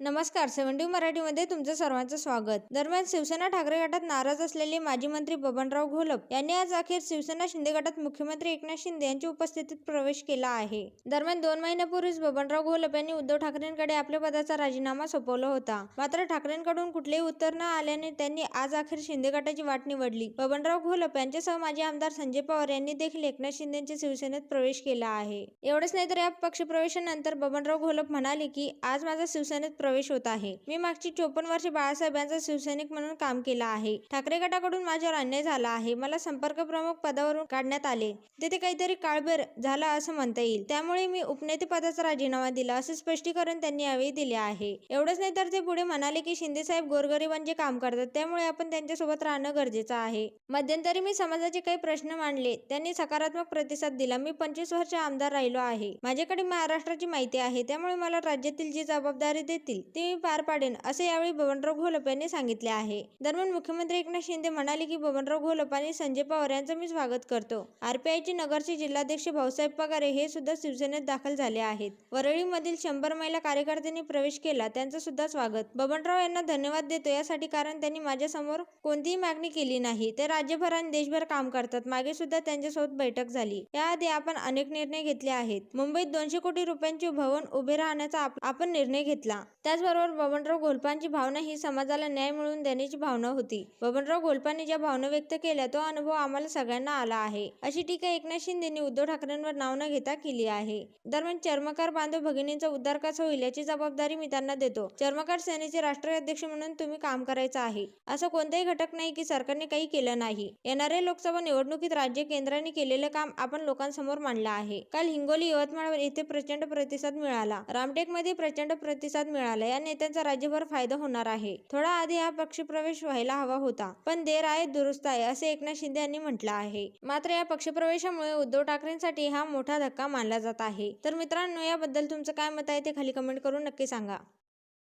नमस्कार सेव्हन्टी मराठीमध्ये तुमचं सर्वांचं स्वागत. दरम्यान शिवसेना ठाकरे गटात नाराज असलेले माजी मंत्री बबनराव घोलप यांनी आज अखेर शिवसेना शिंदे गटात मुख्यमंत्री एकनाथ शिंदे यांच्या उपस्थितीत प्रवेश केला आहे. दरम्यान दोन महिन्यापूर्वीच बबनराव घोलप यांनी उद्धव ठाकरेंकडे आपल्या पदाचा राजीनामा सोपवला होता. मात्र ठाकरेंकडून कुठलेही उत्तर न आल्याने त्यांनी आज अखेर शिंदे गटाची वाट निवडली. बबनराव घोलप यांच्यासह माजी आमदार संजय पवार यांनी देखील एकनाथ शिंदेच्या शिवसेनेत प्रवेश केला आहे. एवढंच नाही तर या पक्षप्रवेशानंतर बबनराव घोलप म्हणाले की आज माझा शिवसेनेत प्रवेश होत आहे. मी मागची चोपन्न वर्षे बाळासाहेबांचा शिवसैनिक म्हणून काम केलं आहे. ठाकरे गटाकडून माझ्यावर अन्याय झाला आहे. मला संपर्क प्रमुख पदावरून काढण्यात आले. तेथे काहीतरी काळबेर झाला असं म्हणता येईल. त्यामुळे मी उपनेते पदाचा राजीनामा दिला असे स्पष्टीकरण त्यांनी यावेळी दिले आहे. एवढंच नाही तर ते पुढे म्हणाले की शिंदेसाहेब गोरगरिबांचे काम करतात. त्यामुळे आपण त्यांच्यासोबत राहणं गरजेचं आहे. मध्यंतरी मी समाजाचे काही प्रश्न मांडले. त्यांनी सकारात्मक प्रतिसाद दिला. मी पंचवीस वर्ष आमदार राहिलो आहे. माझ्याकडे महाराष्ट्राची माहिती आहे. त्यामुळे मला राज्यातील जी जबाबदारी देतील ती ते पार पाडेन असे यावेळी बबनराव घोलप यांनी सांगितले आहे. दरम्यान मुख्यमंत्री एकनाथ शिंदे म्हणाले की बबनराव घोलप आणि संजय पवार यांचं मी स्वागत करतो. आरपीआयचे नगरचे जिल्हाध्यक्ष भाऊसाहेब पगारे हे सुद्धा शिवसेनेत दाखल झाले आहेत. वरळीमधील शंभर महिला कार्यकर्त्यांनी प्रवेश केला त्यांचं सुद्धा स्वागत. बबनराव यांना धन्यवाद देतो यासाठी कारण त्यांनी माझ्यासमोर कोणतीही मागणी केली नाही. ते राज्यभर आणि देशभर काम करतात मागे सुद्धा त्यांच्यासोबत बैठक झाली. याआधी आपण अनेक निर्णय घेतले आहेत. मुंबईत दोनशे कोटी रुपयांचे भवन उभे राहण्याचा आपण निर्णय घेतला. त्याचबरोबर बबनराव घोलपांची भावना ही समाजाला न्याय मिळवून देण्याची भावना होती. बबनराव घोलपांनी ज्या भावना व्यक्त केल्या तो अनुभव आम्हाला सगळ्यांना आला आहे. अशी टीका एकनाथ शिंदेनी उद्धव ठाकरेंवर नाव न घेता केली आहे. दरम्यान चर्मकार बांधव भगिनींचा उद्धार कसा होईल याची जबाबदारी मी त्यांना देतो. चर्मकार सेनेचे राष्ट्रीय अध्यक्ष म्हणून तुम्ही काम करायचं आहे. असं कोणताही घटक नाही की सरकारने काही केलं नाही. येणाऱ्या लोकसभा निवडणुकीत राज्य केंद्राने केलेलं काम आपण लोकांसमोर मांडलं आहे. काल हिंगोली यवतमाळ येथे प्रचंड प्रतिसाद मिळाला. रामटेकमध्ये प्रचंड प्रतिसाद मिळाला. मिळाला या नेत्यांचा राज्यभर फायदा होणार आहे. थोडा आधी हा पक्षप्रवेश व्हायला हवा होता पण देर आहे दुरुस्त आहे असे एकनाथ शिंदे यांनी म्हटलं आहे. मात्र या पक्षप्रवेशामुळे उद्धव ठाकरेंसाठी हा मोठा धक्का मानला जात आहे. तर मित्रांनो याबद्दल तुमचं काय मत आहे ते खाली कमेंट करून नक्की सांगा.